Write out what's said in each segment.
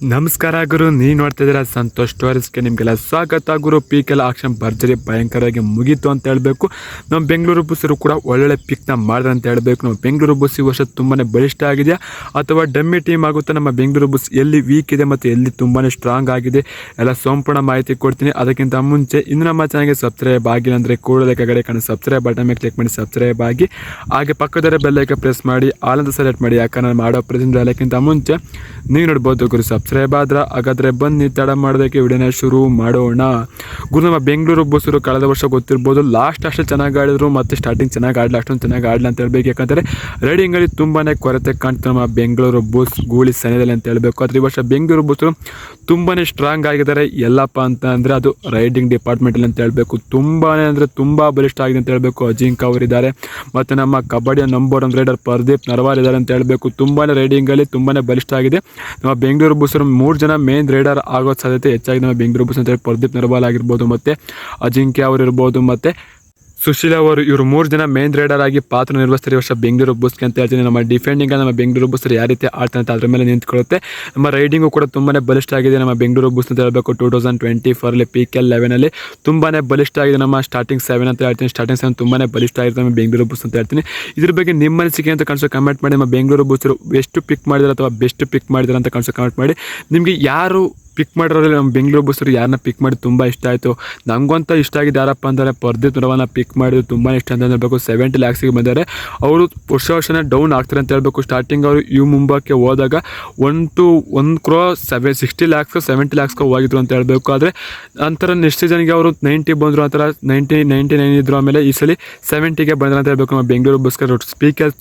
ನಮಸ್ಕಾರ ಗುರು, ನೀವು ನೋಡ್ತಾ ಇದ್ದೀರಾ ಸಂತೋಷ್ ಟೋರಿಸ್ಗೆ ನಿಮಗೆಲ್ಲ ಸ್ವಾಗತ. ಗುರು, ಪೀಕೆಲ್ಲ ಆಕ್ಷನ್ ಭರ್ಜರಿ ಭಯಂಕರವಾಗಿ ಮುಗೀತು ಅಂತ ಹೇಳಬೇಕು. ನಮ್ಮ ಬೆಂಗಳೂರು ಬಸ್ಸರು ಕೂಡ ಒಳ್ಳೊಳ್ಳೆ ಪಿಕ್ನ ಮಾಡಿದ್ರೆ ಅಂತ ಹೇಳಬೇಕು. ನಮ್ಮ ಬೆಂಗಳೂರು ಬಸ್ ಈ ವರ್ಷ ತುಂಬಾ ಬಲಿಷ್ಠ ಆಗಿದೆಯಾ? ಅಥವಾ ಡಮ್ಮಿ ಟೀಮ್ ಆಗುತ್ತೆ? ನಮ್ಮ ಬೆಂಗಳೂರು ಬಸ್ ಎಲ್ಲಿ ವೀಕ್ ಇದೆ ಮತ್ತು ಎಲ್ಲಿ ತುಂಬಾ ಸ್ಟ್ರಾಂಗ್ ಆಗಿದೆ? ಎಲ್ಲ ಸಂಪೂರ್ಣ ಮಾಹಿತಿ ಕೊಡ್ತೀನಿ. ಅದಕ್ಕಿಂತ ಮುಂಚೆ ಇನ್ನು ನಮ್ಮ ಚಾನಲ್ಗೆ ಸಬ್ಸ್ಕ್ರೈಬ್ ಆಗಿಲ್ಲ ಅಂದರೆ ಕೂಡಲೇ ಕಡೆ ಕಾಣೋ ಸಬ್ಸ್ಕ್ರೈಬ್ ಬಟನ್ ಮೇಲೆ ಕ್ಲಿಕ್ ಮಾಡಿ ಸಬ್ಸ್ಕ್ರೈಬ್ ಆಗಿ. ಹಾಗೆ ಪಕ್ಕದರೆ ಬೆಲ್ಲೈಕೆ ಪ್ರೆಸ್ ಮಾಡಿ, ಆಲ್ ಅಂತ ಸೆಲೆಕ್ಟ್ ಮಾಡಿ ಯಾಕಂದ್ರೆ ಮಾಡೋ ಪ್ರೆಸೆಂಟ್ ಅದಕ್ಕಿಂತ ಮುಂಚೆ ನೀವು ನೋಡ್ಬೋದು ಗುರು ಸಬ್ಸ್ಕ್ರೈಬ್ ಆದ್ರೆ ಹಾಗಾದ್ರೆ ಬನ್ನಿ, ತಡ ಮಾಡೋದಕ್ಕೆ ವಿಡಿಯೋನ ಶುರು ಮಾಡೋಣ. ಗುರು ನಮ್ಮ ಬೆಂಗಳೂರು ಬಸ್ಸರು ಕಳೆದ ವರ್ಷ ಗೊತ್ತಿರ್ಬೋದು. ಲಾಸ್ಟ್ ಅಷ್ಟು ಚೆನ್ನಾಗಿ ಆಡಿದ್ರು, ಮತ್ತು ಸ್ಟಾರ್ಟಿಂಗ್ ಚೆನ್ನಾಗಿ ಆಡಲ್ಲ ಅಷ್ಟೊಂದು ಚೆನ್ನಾಗಿ ಆಡ್ಲಿ ಅಂತ ಹೇಳ್ಬೇಕು. ಯಾಕಂದರೆ ರೈಡಿಂಗಲ್ಲಿ ತುಂಬಾ ಕೊರತೆ ಕಾಣ್ತು ನಮ್ಮ ಬೆಂಗಳೂರು ಬಸ್ ಗೂಳಿ ಸನಿದಲ್ಲಿ ಅಂತ ಹೇಳಬೇಕು. ಆದರೆ ಈ ವರ್ಷ ಬೆಂಗಳೂರು ಬಸ್ಸರು ತುಂಬಾ ಸ್ಟ್ರಾಂಗ್ ಆಗಿದ್ದಾರೆ. ಎಲ್ಲಪ್ಪ ಅಂತ ಅಂದರೆ ಅದು ರೈಡಿಂಗ್ ಡಿಪಾರ್ಟ್ಮೆಂಟಲ್ಲಿ ಅಂತ ಹೇಳಬೇಕು. ತುಂಬಾ ಅಂದರೆ ತುಂಬ ಬಲಿಷ್ಠ ಆಗಿದೆ ಅಂತ ಹೇಳಬೇಕು. ಅಜಿಂಕ ಅವರಿದ್ದಾರೆ. ಮತ್ತು ನಮ್ಮ ಕಬಡ್ಡಿಯ number one raider Pradeep Narwal ಇದ್ದಾರೆ ಅಂತ ಹೇಳಬೇಕು. ತುಂಬಾ ರೈಡಿಂಗಲ್ಲಿ ತುಂಬಾ ಬಲಿಷ್ಠ ಆಗಿದೆ. ನಮ್ಮ ಬೆಂಗಳೂರು ಬಸ್ಸರು ಮೂರು ಜನ ಮೇನ್ ರೈಡರ್ ಆಗೋ ಸಾಧ್ಯತೆ ಹೆಚ್ಚಾಗಿ ನಮ್ಮ ಬೆಂಗಳೂರು ಬಸ್ ಅಂತ ಪ್ರದೀಪ್ ನರ್ವಾಲ್ ಆಗಿರ್ಬೋದು ಮತ್ತು ಅಜಿಂಕ್ಯ ಅವರು ಇರ್ಬೋದು ಮತ್ತು ಸುಶೀಲ್ ಅವರು, ಇವರು ಮೂರು ಜನ ಮೇನ್ ರೈಡರ್ ಆಗಿ ಪಾತ್ರ ನಿರ್ವಹಿಸ್ತಾರೆ. ವರ್ಷ ಬೆಂಗಳೂರು ಬಸ್ಗೆ ಅಂತ ಹೇಳ್ತೀನಿ. ನಮ್ಮ ಡಿಫೆಂಡಿಂಗ್ ನಮ್ಮ ಬೆಂಗಳೂರು ಬಸ್ ಯಾವ ರೀತಿ ಆಡ್ತಾರೆ ಅಂತ ಅದ್ರ ಮೇಲೆ ನಿಂತ್ಕೊಳ್ಳುತ್ತೆ. ನಮ್ಮ ರೈಡಿಂಗು ಕೂಡ ತುಂಬಾ ಬಲಿಷ್ಠ ಆಗಿದೆ. ನಮ್ಮ ಬೆಂಗಳೂರು ಬುಸ್ ಅಂತ ಹೇಳಬೇಕು ಟೂ ತೌಸಂಡ್ ಟ್ವೆಂಟಿ ಫೋರ್ಲಿ ಪಿ ಕೆ ಲೆವೆನಲ್ಲಿ ತುಂಬಾ ಬಲಿಷ್ಠ ಆಗಿದೆ. ನಮ್ಮ ಸ್ಟಾರ್ಟಿಂಗ್ ಸೆವೆನ್ ಅಂತ ಹೇಳ್ತೀನಿ. ಸ್ಟಾರ್ಟಿಂಗ್ ಸೆವೆನ್ ತುಂಬಾ ಬಲಿಷ್ಠ ಆಗಿದೆ ನಮ್ಮ ಬೆಂಗಳೂರು ಬುಸ್ ಅಂತ ಹೇಳ್ತೀನಿ. ಇದ್ರ ಬಗ್ಗೆ ನಿಮ್ಮ ಅನಿಸಿಕೆ ಅಂತ ಕನ್ಸೋ ಕಮೆಂಟ್ ಮಾಡಿ. ನಮ್ಮ ಬೆಂಗಳೂರು ಬುಸ್ ಎಷ್ಟು ಪಿಕ್ ಮಾಡಿದಾರೆ ಅಥವಾ ಬೆಸ್ಟ್ ಪಿಕ್ ಮಾಡಿದಾರೆ ಅಂತ ಕನ್ಸೋ ಕಮೆಂಟ್ ಮಾಡಿ. ನಿಮಗೆ ಯಾರು ಪಿಕ್ ಮಾಡಿರೋದ್ರಲ್ಲಿ ನಮ್ಮ ಬೆಂಗಳೂರು ಬಸ್ಸರು ಯಾರನ್ನ ಪಿಕ್ ಮಾಡಿ ತುಂಬ ಇಷ್ಟ ಆಯಿತು. ನನಗಂತ ಇಷ್ಟ ಆಗಿದ್ದು ಯಾರಪ್ಪ ಅಂದರೆ ಪ್ರದೀಪ್ ನರವನ್ನ ಪಿಕ್ ಮಾಡಿದ್ರು ತುಂಬ ಇಷ್ಟ ಅಂತ ಹೇಳಬೇಕು. ಸೆವೆಂಟಿ ಲ್ಯಾಕ್ಸಿಗೆ ಬಂದರೆ ಅವರು ವರ್ಷ ವರ್ಷನೇ ಡೌನ್ ಆಗ್ತಾರೆ ಅಂತ ಹೇಳಬೇಕು. ಸ್ಟಾರ್ಟಿಂಗ್ ಅವರು ಯು ಮುಂಬಕ್ಕೆ ಹೋದಾಗ ಒನ್ ಟು ಒನ್ ಕ್ರೋ ಸೆವೆ ಸಿಕ್ಸ್ಟಿ ಲ್ಯಾಕ್ಸ್ ಸೆವೆಂಟಿ ಲ್ಯಾಕ್ಸ್ಗೆ ಹೋಗಿದ್ರು ಅಂತ ಹೇಳಬೇಕು. ಆದರೆ ನಂತರ ನೆಕ್ಸ್ಟ್ ಸೀಸನ್ಗೆ ಅವರು ನೈಂಟಿ ಬಂದರು ಆ ಥರ ನೈಂಟಿ ನೈಂಟಿ ನೈನ್ ಇದ್ರು. ಆಮೇಲೆ ಈ ಸಲ ಸೆವೆಂಟಿಗೆ ಬಂದ್ರು ಅಂತ ಹೇಳಬೇಕು ನಮ್ಮ ಬೆಂಗಳೂರು ಬಸ್ಗೆ. ಸ್ಪೀಕರ್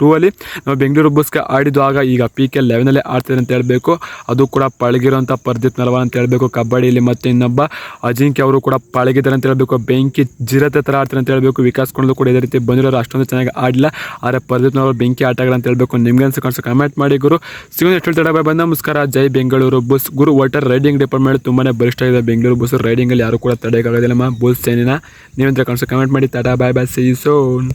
ಟೂ ಅಲ್ಲಿ ನಾವು ಬೆಂಗಳೂರು ಬಸ್ಗೆ ಆಡಿದ್ದು ಆಗ ಈಗ ಪಿ ಕೆ ಲೆವೆನಲ್ಲೇ ಆಡ್ತಾರೆ ಅಂತ ಹೇಳಬೇಕು. ಅದು ಕೂಡ ಪಳಗಿರೋಂಥ ಪ್ರದೀಪ್ ನರವಾಲ್ ಅಂತ ಹೇಳಬೇಕು ಕಬಡ್ಡಿಯಲ್ಲಿ ಮತ್ತು ಇನ್ನೊಬ್ಬ ಅಜಿಂಕ್ಯ ಅವರು ಕೂಡ ಪಳಗಿದ್ದಾರೆ ಅಂತ ಹೇಳಬೇಕು, ಬೆಂಕಿ ಜಿರತೆ ಥರ ಆಡ್ತಾರೆ ಅಂತ ಹೇಳಬೇಕು, ವಿಕಾಸ್ ಕೊಂಡು ಕೂಡ ಇದೇ ರೀತಿ ಬಂದಿರೋರು, ಅಷ್ಟೊಂದು ಚೆನ್ನಾಗಿ ಆಡಲಿಲ್ಲ, ಆದರೆ ಪ್ರದೀಪ್ ನರವಾಲ್ ಬೆಂಕಿ ಆಟಗಳು ಅಂತ ಹೇಳಬೇಕು, ನಿಮ್ಗೆ ಅನ್ಸು ಕಾಣಿಸು ಕಮೆಂಟ್ ಮಾಡಿ ಗುರು. ಸಿಗೋದು ಎಷ್ಟು ತಡ ಬಂದ ನಮಸ್ಕಾರ, ಜೈ ಬೆಂಗಳೂರು ಬಸ್. ಗುರು, ವಾಟರ್ ರೈಡಿಂಗ್ ಡಿಪಾರ್ಟ್ಮೆಂಟ್ ತುಂಬಾ ಬಲಿಷ್ಠ ಇದೆ, ಬೆಂಗಳೂರು ಬಸ್ ರೈಡಿಂಗಲ್ಲಿ ಯಾರು ಕೂಡ ತಡೆಗಾಗೋದಿಲ್ಲಮ್ಮ ಬುಲ್ಸ್ ಏನಿನ. ನೀವಂತ ಕಾಣಿಸು ಕಮೆಂಟ್ ಮಾಡಿ, ತಡ ಬಾಯ್ ಬಾಯ್ ಸಿ ಸೋನ್